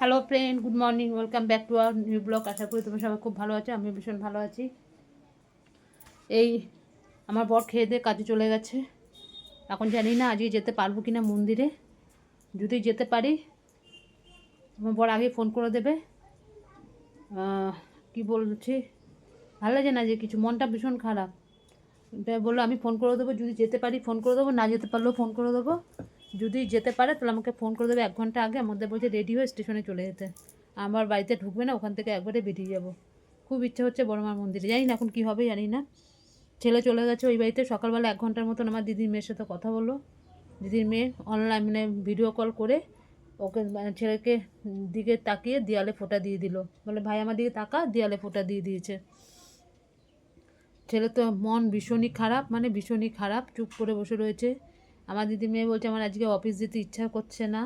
Hello friend good morning welcome back to our new blog আশা করি তোমরা সবাই খুব ভালো আছো আমি ভীষণ ভালো আছি। এই আমার বর খেয়ে দিয়ে কাজে চলে গেছে। এখন জানি না আজকে যেতে পারব কি না মন্দিরে। যদি যেতে পারি, আমার বর আগে ফোন করে দেবে। কি বলছি? ভালো লাগে না যে কিছু? মনটা ভীষণ খারাপ। বলল আমি ফোন করে দেবো, যদি যেতে পারি ফোন করে দেবো, না যেতে পারলেও ফোন করে দেবো। যদি যেতে পারে, তাহলে আমাকে ফোন করে দেবে। এক ঘণ্টা আগে আমাদের বলছে রেডি হয়ে স্টেশনে চলে যেতে। আমার বাড়িতে ঢুকবে না, ওখান থেকে একবারে বেরিয়ে যাব। খুব ইচ্ছা হচ্ছে বড়মার মন্দিরে। জানি না এখন কী হবে, জানি না। ছেলে চলে গেছে ওই বাড়িতে, সকালবেলা এক ঘণ্টার মতন আমার দিদির মেয়ের সাথে কথা বলল। দিদির মেয়ে অনলাইন মানে ভিডিও কল করে ওকে মানে ছেলেকে দিকে তাকিয়ে দেয়ালে ফোঁটা দিয়ে দিল। বলে, ভাই, আমার দিকে তাকা, দেয়ালে ফোটা দিয়ে দিয়েছে। ছেলে তো মন ভীষণই খারাপ মানে ভীষণই খারাপ, চুপ করে বসে রয়েছে। আমার দিদি মেয়ে বলছে, আমার আজকে অফিস যেতে ইচ্ছা করছে না।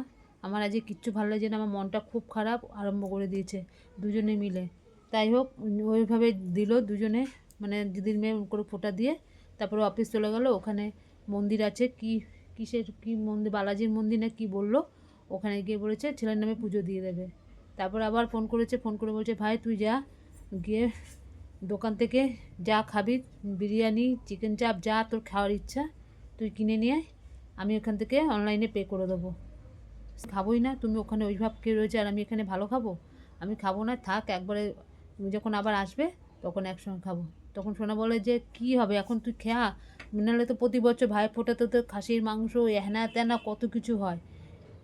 আমার আজকে কিচ্ছু ভালো লাগছে না। আমার মনটা খুব খারাপ, আরম্ভ করে দিয়েছে দুজনে মিলে। তাই হোক, ওইভাবে দিল দুজনে মানে দিদির মেয়ে করে ফোঁটা দিয়ে তারপরে অফিস চলে গেল। ওখানে মন্দির আছে, কি, কিসের, কি মন্দির, বালাজির মন্দির না কি বলল? ওখানে গিয়ে বলেছে, ছেলের নামে পুজো দিয়ে দেবে। তারপর আবার ফোন করেছে ফোন করে বলছে, ভাই, তুই যা, গিয়ে দোকান থেকে যা খাবি, বিরিয়ানি চিকেন চাপ যা তোর খাওয়ার ইচ্ছা, তুই কিনে নিয়ে আমি ওখান থেকে অনলাইনে পে করে দেবো। খাবোই না, তুমি ওখানে ওইভাবে কে রয়েছে আর আমি এখানে ভালো খাব? আমি খাব না, থাক, একবারে তুমি যখন আবার আসবে, তখন একসঙ্গে খাব। তখন সোনা বলে যে, কি হবে? এখন তুই খেয়া নাহলে তো প্রতি বছর ভাই ফোটাতে তো খাসির মাংস হ্যানা ত্যানা কত কিছু হয়।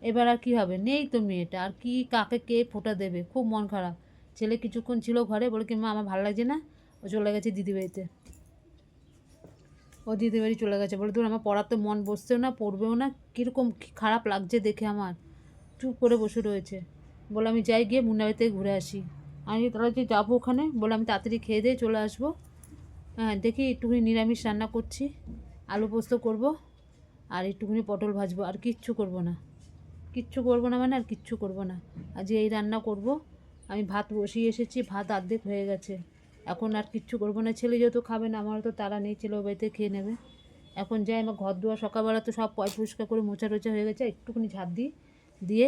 এবার আর কি হবে? নেই তো মেয়েটা, আর কি কাকে কে ফোটা দেবে? খুব মন খারাপ। ছেলে কিছুক্ষণ ছিল ঘরে, বলে কি, মা, আমার ভালো লাগছে না? ও চলে গেছে দিদিবাড়িতে ও দিদি বাড়ি চলে গেছে। বলে, ধর, আমার পড়াতে মন বসছেও না, পড়বেও না, কীরকম খারাপ লাগছে দেখে আমার। চুপ করে বসে রয়েছে। বলে, আমি যাই গিয়ে মুন্নাবাড়ি থেকে ঘুরে আসি। আমি তাহলে যে যাব ওখানে? বলে, আমি তাড়াতাড়ি খেয়ে দিয়ে চলে আসব। হ্যাঁ দেখি একটুখানি নিরামিষ রান্না করছি, আলু পোস্ত করব, আর একটুখানি পটল ভাজবো, আর কিচ্ছু করব না। কিচ্ছু করব না মানে আর কিচ্ছু করব না। আজ এই রান্না করব। আমি ভাত বসিয়ে এসেছি, ভাত অর্ধেক হয়ে গেছে। এখন আর কিচ্ছু করব না। ছেলে যেহেতু খাবে না, আমারও তো তারা নেই, ছেলে বাড়িতে খেয়ে নেবে। এখন যাই, আমার ঘর দুয়ার সকালবেলা তো সব পয় পরিষ্কার করে মোচা টোচা হয়ে গেছে একটুখানি ঝাঁট দিই, দিয়ে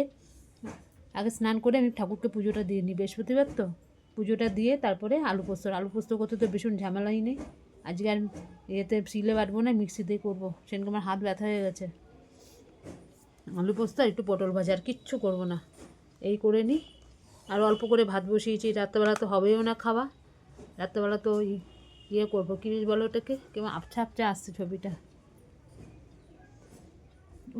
আগে স্নান করে আমি ঠাকুরকে পুজোটা দিয়ে নিই। বৃহস্পতিবার তো পুজোটা দিয়ে তারপরে আলু পোস্ত। আলু পোস্ত করতে তো ভীষণ ঝামেলাই নেই। আজকে আর ইয়েতে শিলে বাটবো না মিক্সিতেই করব। সেদিনকে আমার হাত ব্যথা হয়ে গেছে। আলু পোস্ত আর একটু পটল ভাজা, আর কিচ্ছু করব না। এই করে নিই। আর অল্প করে ভাত বসিয়েছি, রাত্রেবেলা তো হবেও না খাওয়া। রাত্রেবেলা তো ওই ইয়ে করব, কী বলো ওটাকে? কেমন আপছা আপছা আসছে ছবিটা।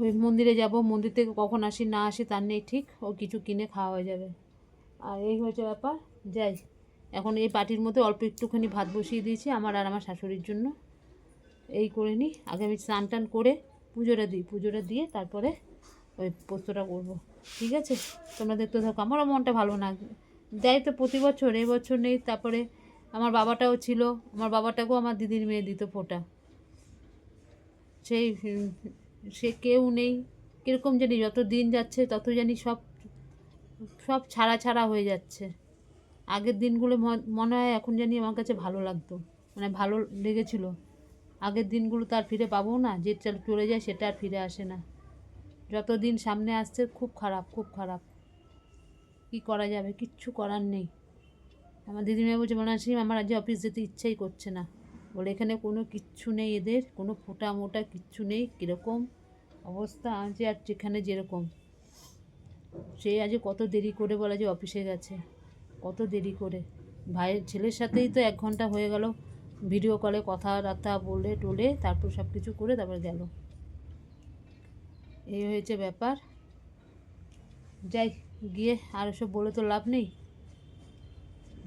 ওই মন্দিরে যাব, মন্দির থেকে কখন আসি, না আসি, তার নেই ঠিক। ও কিছু কিনে খাওয়া হয়ে যাবে। আর এই হয়েছে ব্যাপার, যাই। এখন এই পাটির মধ্যে অল্প একটুখানি ভাত বসিয়ে দিয়েছি, আমার আর আমার শাশুড়ির জন্য। এই করে নিই আগে আমি স্নান টান করে পুজোটা দিই, পুজোটা দিয়ে তারপরে ওই পোস্তটা করব। ঠিক আছে? তোমরা দেখতে থাকো, আমারও মনটা ভালো না। যাই তো প্রতি বছর, এই বছর নেই, তারপরে আমার বাবাটাও ছিল, আমার বাবাটাকেও আমার দিদির মেয়ে দিত ফোটা। সেই, সে কেউ নেই, কীরকম জানি যত দিন যাচ্ছে তত জানি সব সব ছাড়া ছাড়া হয়ে যাচ্ছে। আগের দিনগুলো মনে হয় এখন জানি আমার কাছে ভালো লাগতো মানে ভালো লেগেছিল। আগের দিনগুলো তো আর ফিরে পাবো না, যে চল- চলে যায় সেটা আর ফিরে আসে না। যত দিন সামনে আসছে খুব খারাপ খুব খারাপ। কি করা যাবে? কিচ্ছু করার নেই। আমার দিদিমা বলছে মনাসিম আমার আজ অফিস যেতে ইচ্ছাই করছে না। বলে, এখানে কোনো কিচ্ছু নেই এদের, কোনো ফোটা মোটা কিচ্ছু নেই, কীরকম অবস্থা আছে আর যেখানে যেরকম। সে আজ কত দেরি করে বলে যে অফিসে গেছে। কত দেরি করে। ভাইয়ের ছেলের সাথেই তো এক ঘণ্টা হয়ে গেল ভিডিও কলে কথাবার্তা বলে টোলে, তারপর সব কিছু করে তারপর গেল। এই হয়েছে ব্যাপার। যাই, গিয়ে আর সব বলে তো লাভ নেই।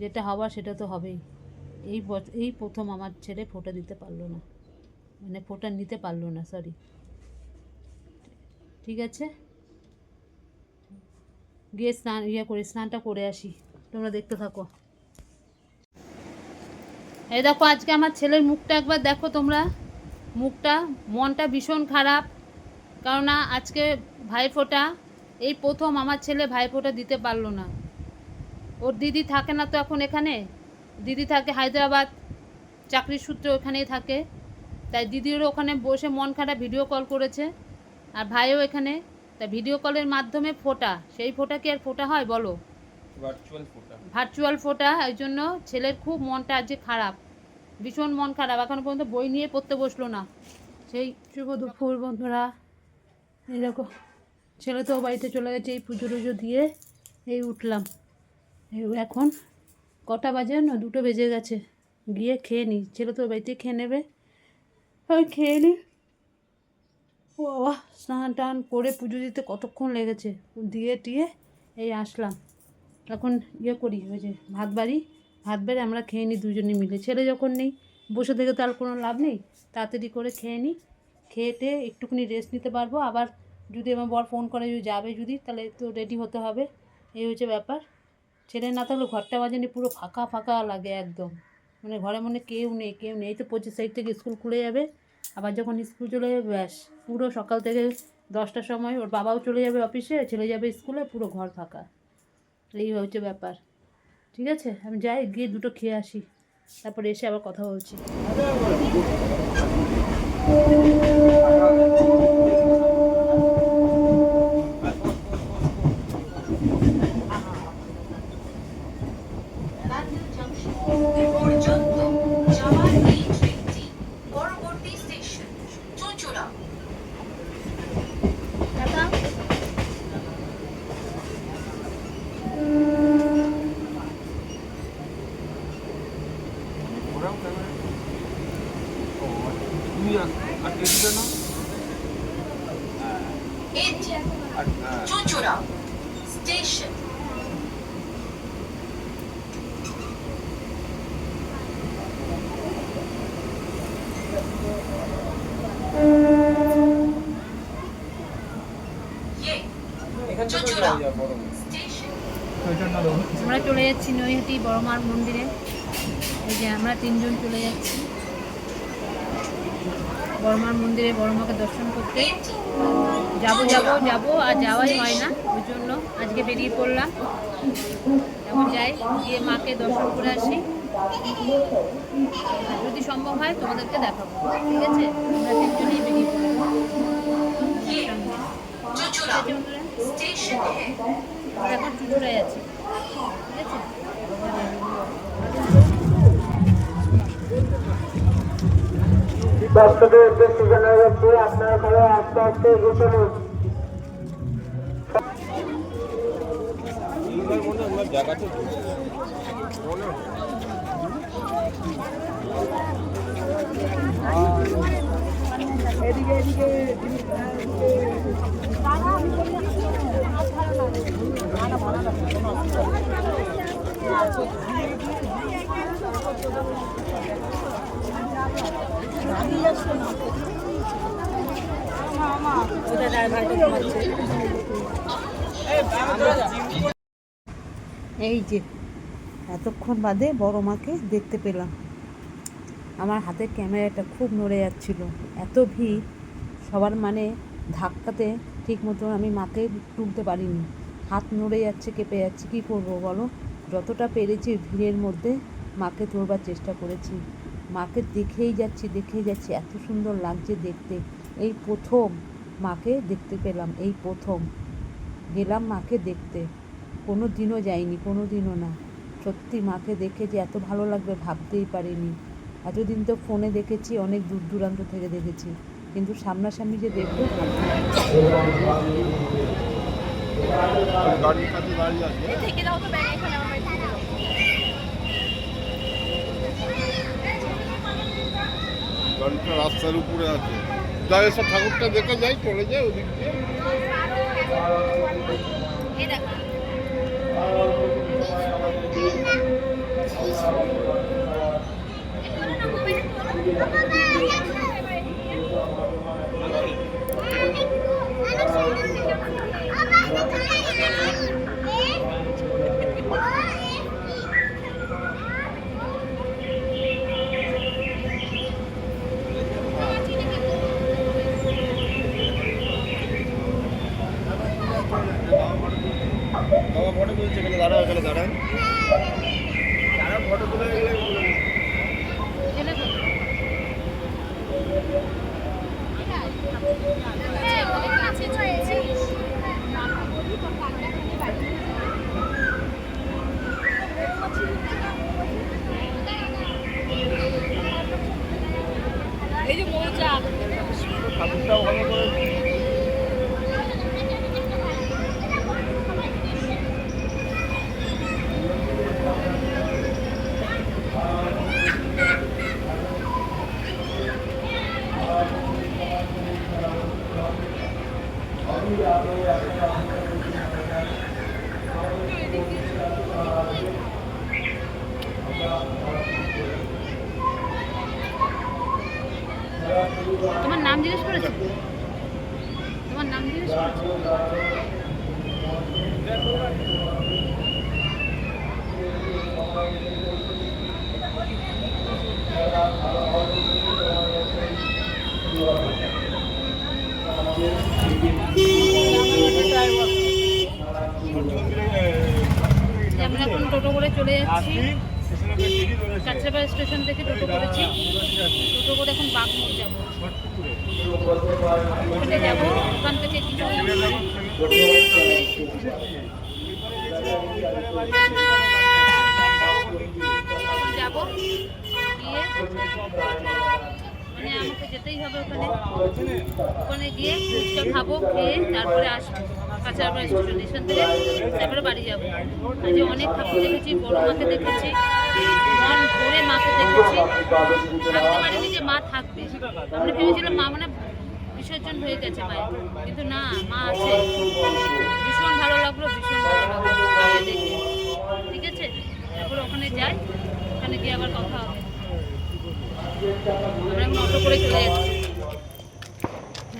যেটা হওয়ার সেটা তো হবেই। এই এই প্রথম আমার ছেলে ফোটা দিতে পারল না। মানে ফোটা নিতে পারল না সরি ঠিক আছে? গিয়ে স্নান ইয়ে করে, স্নানটা করে আসি। তোমরা দেখতে থাকো। এই দেখো, আজকে আমার ছেলের মুখটা একবার দেখো তোমরা। মুখটা, মনটা ভীষণ খারাপ। কেননা আজকে ভাইফোঁটা, এই প্রথম আমার ছেলে ভাইফোঁটা দিতে পারল না। ওর দিদি থাকে না তো এখন এখানে? দিদি থাকে হায়দ্রাবাদ চাকরির সূত্রে ওখানেই থাকে। তাই দিদিরও ওখানে বসে মন খারাপ ভিডিও কল করেছে। আর ভাইও এখানে। তা ভিডিও কলের মাধ্যমে ফোটা। সেই ফোটা কি আর ফোটা হয় বলো? ভার্চুয়াল ফোটা। ভার্চুয়াল ফোটা এই জন্য ছেলের খুব মনটা আজকে খারাপ। ভীষণ মন খারাপ। এখনও পর্যন্ত বই নিয়ে পড়তে বসল না। সেই শুভ দুপুর বন্ধুরা। এরকম ছেলে তো বাড়িতে চলে গেছে এই পুজো টুজো দিয়ে এই উঠলাম। এখন কটা বাজে না দুটো বেজে গেছে। গিয়ে খেয়ে নিই ছেলে তো বাড়িতে খেয়ে নেবে? ওই খেয়ে নিই বাবা, স্নান টান করে পুজো দিতে কতক্ষণ লেগেছে? দিয়ে টিয়ে এই আসলাম। এখন ইয়ে করি, ওই যে ভাত বাড়ি। ভাত বাড়ি আমরা খেয়ে নিই দুজনে মিলে। ছেলে যখন নেই, বসে থেকে তো আর কোনো লাভ নেই। তাড়াতাড়ি করে খেয়ে নিই খেয়েতে একটুখানি রেস্ট নিতে পারব। আবার যদি আমার বর ফোন করে, যদি যাবে যদি, তাহলে তো রেডি হতে হবে। এই হচ্ছে ব্যাপার। ছেলে না থাকলে ঘরটা বাজেনি, পুরো ফাঁকা ফাঁকা লাগে একদম। মানে ঘরে মনে কেউ নেই কেউ নেই। তো পঁচিশ তারিখ থেকে স্কুল খুলে যাবে। আবার যখন স্কুল চলে যাবে, ব্যাস, পুরো সকাল থেকে দশটার সময় ওর বাবাও চলে যাবে অফিসে, ছেলে যাবে স্কুলে, পুরো ঘর ফাঁকা। এই হচ্ছে ব্যাপার। ঠিক আছে? আমি যাই, গিয়ে দুটো খেয়ে আসি। তারপরে এসে আবার কথা বলছি পর্যন্ত যাওয়ার এই ট্রেনটি পরবর্তী স্টেশন চুঁচুড়া ওরাও ক্যামেরা ও তুমি আর হ্যাঁ, চুঁচুড়া স্টেশন। আমরা চলে যাচ্ছি নৈহাটি বড়মার মন্দিরে। এই যে আমরা তিনজন চলে যাচ্ছি। বর্মার মন্দিরে বড় মাকে দর্শন করতে যাব যাব যাব আর যাওয়াই হয় না ওই জন্য আজকে বেরিয়ে পড়লাম। এখন যাই গিয়ে মাকে দর্শন করে আসি। যদি সম্ভব হয় তোমাদেরকে দেখাবো ঠিক আছে? আমরা তিনজনেই বেরিয়ে পড়লাম। এখন চুচুরাই আছে ঠিক আছে? বাচ্চাদের উদ্দেশ্যে জানা যাচ্ছে আপনারা সবাই আস্তে আস্তে এগিয়ে চলুন। এইবার মনে হয় এই যে, এতক্ষণ বাদে বড় মাকে দেখতে পেলাম। আমার হাতের ক্যামেরাটা খুব নড়ে যাচ্ছিল। এত ভিড়, সবার মানে ধাক্কাতে ঠিক মতো আমি মাকে তুলতে পারিনি। হাত নড়ে যাচ্ছে, কেঁপে যাচ্ছে, কী করব বলো? যতটা পেরেছি ভিড়ের মধ্যে মাকে তুলবার চেষ্টা করেছি। মাকে দেখেই যাচ্ছি দেখেই যাচ্ছি। এত সুন্দর লাগছে দেখতে। এই প্রথম মাকে দেখতে পেলাম, এই প্রথম। গেলাম মাকে দেখতে। কোনো দিনও যাইনি কোনো দিনও না। সত্যি মাকে দেখে যে এত ভালো লাগবে ভাবতেই পারিনি। এতদিন তো ফোনে দেখেছি, অনেক দূর দূরান্ত থেকে দেখেছি। কিন্তু সামনাসামনি যে দেখব গাড়ির কাছে দাঁড়িয়ে আছে গাড়িটা রাস্তার উপরে আছে। যাই এসব ঠাকুরটা দেখে যাই চলে যায় ওদিক দিয়ে। বাবা ফটো তুলছে এখানে দাঁড়াও এখানে দাঁড়ান দাঁড়াও ফটো তুলে গেলে ছেলে তো একটা ওখানে করে তোমার নাম জিজ্ঞেস করেছে? তোমার নাম জিজ্ঞেস করেছে যে আমরা এখন টোটো করে চলে যাচ্ছি। কাছড়াপাড়া স্টেশন থেকে টোটো করেছি। টোটো করে এখন বাগমোড় যাব। ওখানে যাব ওখান থেকে কিছু যাব মানে আমাকে যেতেই হবে ওখানে। ওখানে গিয়ে ফুচকা খাব, খেয়ে তারপরে আসব। কাছাড়াপাড়া স্টেশন থেকে তারপরে বাড়ি যাব। আজ অনেক ঠাকুর দেখেছি, বড় মাকে দেখেছি মন মাকে দেখেছি। ভাবতে পারিনি যে মা থাকবে। আমরা ভেবেছিলাম মা মানে বিসর্জন হয়ে গেছে মায়ের। কিন্তু না, মা আছে। ভীষণ ভালো লাগল, ভীষণ ভালো লাগল। দেখে। ঠিক আছে? তারপরে ওখানে যাই, ওখানে গিয়ে আবার কথা হবে। আমরা এখন অটো করে চলে যাচ্ছি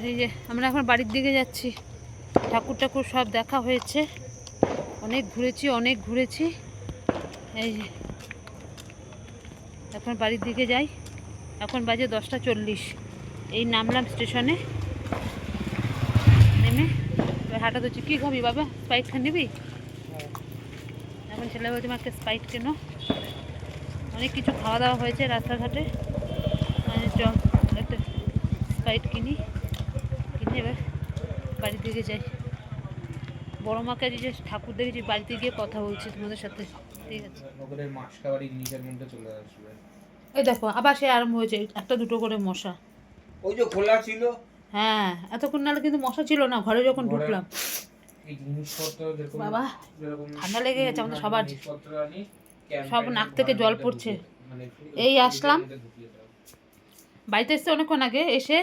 এই যে আমরা এখন বাড়ির দিকে যাচ্ছি। ঠাকুর ঠাকুর সব দেখা হয়েছে। অনেক ঘুরেছি অনেক ঘুরেছি। এই যে এখন বাড়ির দিকে যাই। এখন বাজে দশটা চল্লিশ। এই নামলাম স্টেশনে। নেমে হাঁটা ধরছি। কী খাবি বাবা? স্পাইট খা নিবি? এখন ছেলে বলছে একটা স্পাইট কেন অনেক কিছু খাওয়া দাওয়া হয়েছে রাস্তাঘাটে। একটা স্পাইট কিনি কিনে এবার বাড়ি থেকে যাই। বড় মাকে যে ঠাকুর দেখেছি বাড়িতে গিয়ে কথা বলছি তোমাদের সাথে ঠিক আছে? চলে আসবে। এই দেখো আবার সে আরম্ভ হয়েছে একটা দুটো করে মশা। ওই যে খোলা ছিল? হ্যাঁ এতক্ষণ নাহলে কিন্তু মশা ছিল না ঘরে যখন ঢুকলাম। বাবা, ঠান্ডা লেগে গেছে আমাদের সবার। সব নাক থেকে জল পড়ছে। মানে এই আসলাম। বাড়িতে এসছে অনেকক্ষণ আগে, এসে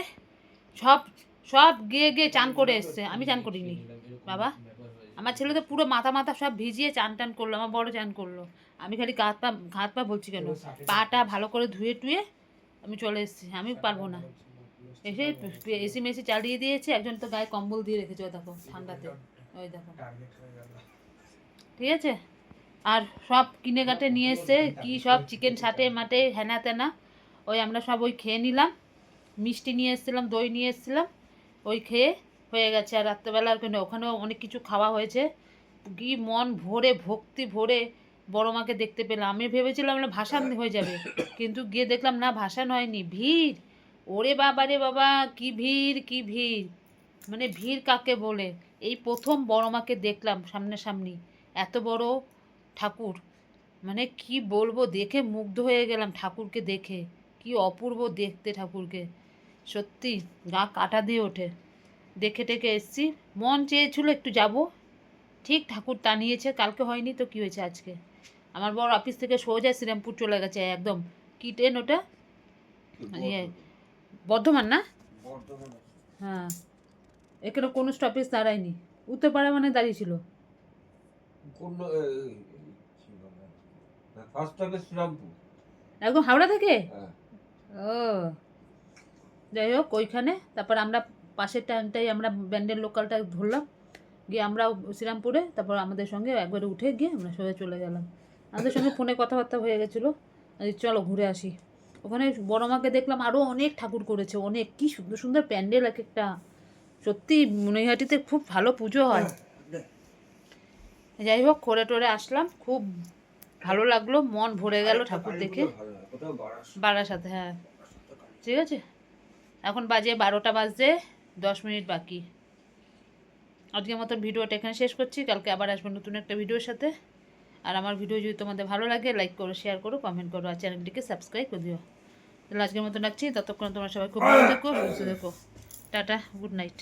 সব সব গিয়ে গিয়ে চান করে এসছে। আমি চান করিনি। বাবা, আমার ছেলে তো পুরো মাথা মাথা সব ভিজিয়ে চান টান করল, আমার বড় চান করল। আমি খালি গাত পা ঘাত পা বলছি কেন? পাটা ভালো করে ধুয়ে টুয়ে আমি চলে এসেছি। আমি পারব না। এসে এসি মেসি চালিয়ে দিয়েছে, একজন তো গায়ে কম্বল দিয়ে রেখেছে, ওই দেখো, ঠান্ডাতে। ওই দেখো। ঠিক আছে? আর সব কিনে কাটে নিয়ে এসছে, কি সব চিকেন সাটে মাটে, হেনা তেনা। ওই আমরা সব ওই খেয়ে নিলাম। মিষ্টি নিয়ে এসেছিলাম দই নিয়ে এসেছিলাম। ওই খেয়ে হয়ে গেছে। আর রাত্রেবেলা আর কোনো ওখানেও অনেক কিছু খাওয়া হয়েছে। কি মন ভরে ভক্তি ভরে বড় মাকে দেখতে পেলাম। আমি ভেবেছিলাম আমরা ভাসান হয়ে যাবে। কিন্তু গিয়ে দেখলাম না ভাসান হয়নি। ভিড়! ওরে বাবা রে বাবা কি ভিড় কি ভিড়! মানে ভিড় কাকে বলে? এই প্রথম বড় মাকে দেখলাম সামনাসামনি। এত বড় ঠাকুর! মানে কি বলব দেখে মুগ্ধ হয়ে গেলাম ঠাকুরকে দেখে। কি অপূর্ব দেখতে ঠাকুরকে। সত্যি গা কাটা দিয়ে ওঠে। দেখে টেকে এসছি। মন চেয়েছিল একটু যাব। ঠিক ঠাকুর টানিয়েছে কালকে হয়নি তো কি হয়েছে আজকে? আমার বড় অফিস থেকে সোজা শ্রীরামপুর চলে গেছে একদম। কি ট্রেন ওটা? ইয়ে বর্ধমান না? হ্যাঁ। এখানে কোনো স্টপেজ দাঁড়ায়নি। উত্তরপাড়া মানে দাঁড়িয়েছিল। একদম হাওড়া থেকে? হ্যাঁ। ও। যাই হোক ওইখানে। তারপর আমরা পাশের টাইমটাই আমরা ব্যান্ডের লোকালটা ধরলাম। গিয়ে আমরা শ্রীরামপুরে তারপর আমাদের সঙ্গে একবারে উঠে গিয়ে আমরা সোজা চলে গেলাম। আমাদের সঙ্গে ফোনে কথাবার্তা হয়ে গেছিল। চলো ঘুরে আসি। ওখানে বড় মাকে দেখলাম আরও অনেক ঠাকুর করেছে অনেক। কি সুন্দর সুন্দর প্যান্ডেল এক একটা। সত্যি মনিহাটিতে খুব ভালো পুজো হয়। যাই হোক করে টোরে আসলাম। খুব ভালো লাগল মন ভরে গেল ঠাকুর দেখে। বারাসাতে হ্যাঁ। ঠিক আছে? এখন বাজে বারোটা বাজতে দশ মিনিট বাকি। আজকের মতো ভিডিওটা এখানে শেষ করছি কালকে আবার আসব নতুন একটা ভিডিওর সাথে। আর আমার ভিডিও যদি তোমাদের ভালো লাগে লাইক করো শেয়ার করো কমেন্ট করো আর চ্যানেলটিকে সাবস্ক্রাইব করে দিও। তাহলে আজকের মতো রাখছি ততক্ষণ তোমরা সবাই খুব ভালো থেকো সুস্থ থেকো। Tata good night